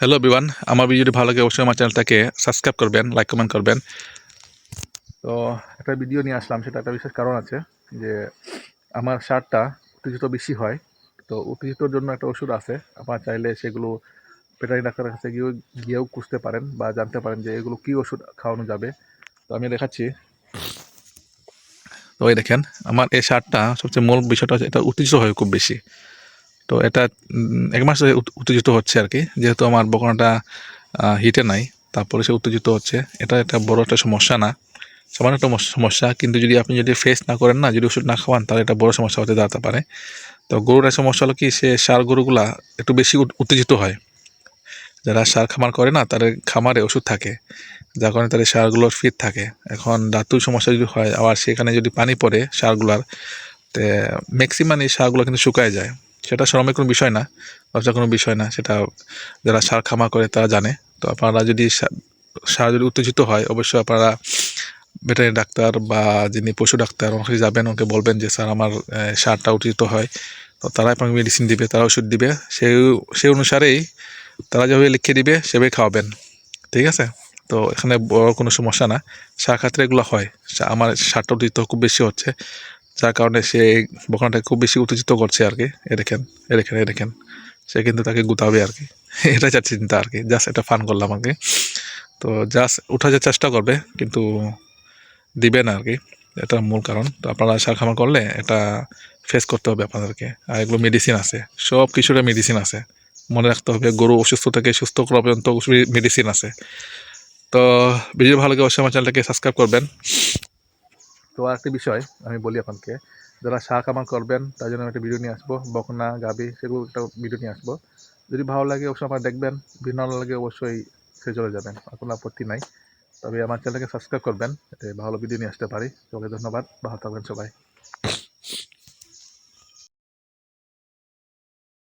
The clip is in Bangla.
হ্যালো বিওয়ান আমার ভিডিওটি ভালো লাগে, অবশ্যই আমার চ্যানেলটাকে সাবস্ক্রাইব করবেন লাইক কমেন্ট করবেন। তো একটা ভিডিও নিয়ে আসলাম সেটা একটা বিশেষ কারণ আছে যে আমার সারটা উত্তেজিত বেশি হয়। তো উত্তেজিতর জন্য একটা ওষুধ আছে, আপনারা চাইলে সেগুলো ভেটারি ডাক্তারের কাছে গিয়েও গিয়েও খুঁজতে পারেন বা জানতে পারেন যে এগুলো কী ওষুধ খাওয়ানো যাবে। তো আমি দেখাচ্ছি। তো এই দেখেন, আমার এই সারটা সবচেয়ে মূল বিষয়টা হচ্ছে এটা উত্তেজিত হয় খুব বেশি। তো এটা এক মাস উত্তেজিত হচ্ছে আর কি। যেহেতু আমার বকনাটা হিটে নাই, তারপরে সে উত্তেজিত হচ্ছে। এটা একটা বড় একটা সমস্যা না। সামান্য একটা সমস্যা, কিন্তু যদি আপনি যদি ফেস না করেন না, যদি ওষুধ না খাওয়ান, তাহলে এটা বড় সমস্যা হতে দাঁড়াতে পারে। তো গরুর সমস্যা হলো কি, সে সার গরুগুলা একটু বেশি উত্তেজিত হয়। যারা সার খামার করে না, তাদের খামারে ওষুধ থাকে, যার কারণে তাদের সারগুলোর ফিট থাকে। এখন দাঁতুর সমস্যা যদি হয়, আবার সেখানে যদি পানি পড়ে সারগুলার, তে ম্যাক্সিমাম এই সারগুলো কিন্তু শুকায় যায়। সেটা শ্রমের কোনো বিষয় না, ব্যবসার কোনো বিষয় না, সেটা যারা সার খামার করে তারা জানে। তো আপনারা যদি সার যদি উত্তেজিত হয়, অবশ্যই আপনারা ভেটেরিনারি ডাক্তার বা যিনি পশু ডাক্তার ওনাকে যাবেন ওকে বলবেন যে, স্যার, আমার সারটা উত্তেজিত হয়। তো তারা আপনাকে মেডিসিন দিবে তারা ওষুধ দিবে। সেই সেই অনুসারেই তারা যেভাবে লিখে দিবে, সেভাবে খাওয়াবেন। ঠিক আছে? তো এখানে বড় কোনো সমস্যা না। সার ক্ষেত্রে এগুলো হয়। আমার সারটা উত্তেজিত খুব বেশি হচ্ছে। যার কারণে সে বকনাটাকে খুব বেশি উত্তেজিত করছে আর কি। এ দেখেন এ দেখেন এ দেখেন। সে কিন্তু তাকে গুতাবে আর কি। এটা যাচ্ছে চিন্তা আর কি। জাস্ট এটা ফান করলাম আর কি। তো জাস্ট উঠার যে চেষ্টা করবে, কিন্তু দিবে না আর কি। এটা মূল কারণ। তো আপনারা সার খামার করলে এটা ফেস করতে হবে আপনাদেরকে। আর এগুলো মেডিসিন আছে। সব কিছুটা মেডিসিন আছে। মনে রাখতে হবে, গরু অসুস্থ থেকে সুস্থ করা পর্যন্ত মেডিসিন আছে। তো ভিডিও ভালো লাগে অবশ্যই আমার চ্যানেলটাকে সাবস্ক্রাইব করবেন। তো আরেকটি বিষয় আমি বলি আপনাকে, যারা শাক আমার করবেন, তার জন্য একটা ভিডিও নিয়ে আসব, বকনা, গাবি, সেগুলো একটা ভিডিও নিয়ে আসব। যদি ভালো লাগে, অবশ্যই আমার দেখবেন ভিন্ন ভালো লাগে, অবশ্যই সে চলে যাবেন, আর কোনো আপত্তি নাই। তবে আমার চ্যানেলকে সাবস্ক্রাইব করবেন, যাতে ভালো ভিডিও নিয়ে আসতে পারি। তবে ধন্যবাদ, ভালো থাকবেন সবাই।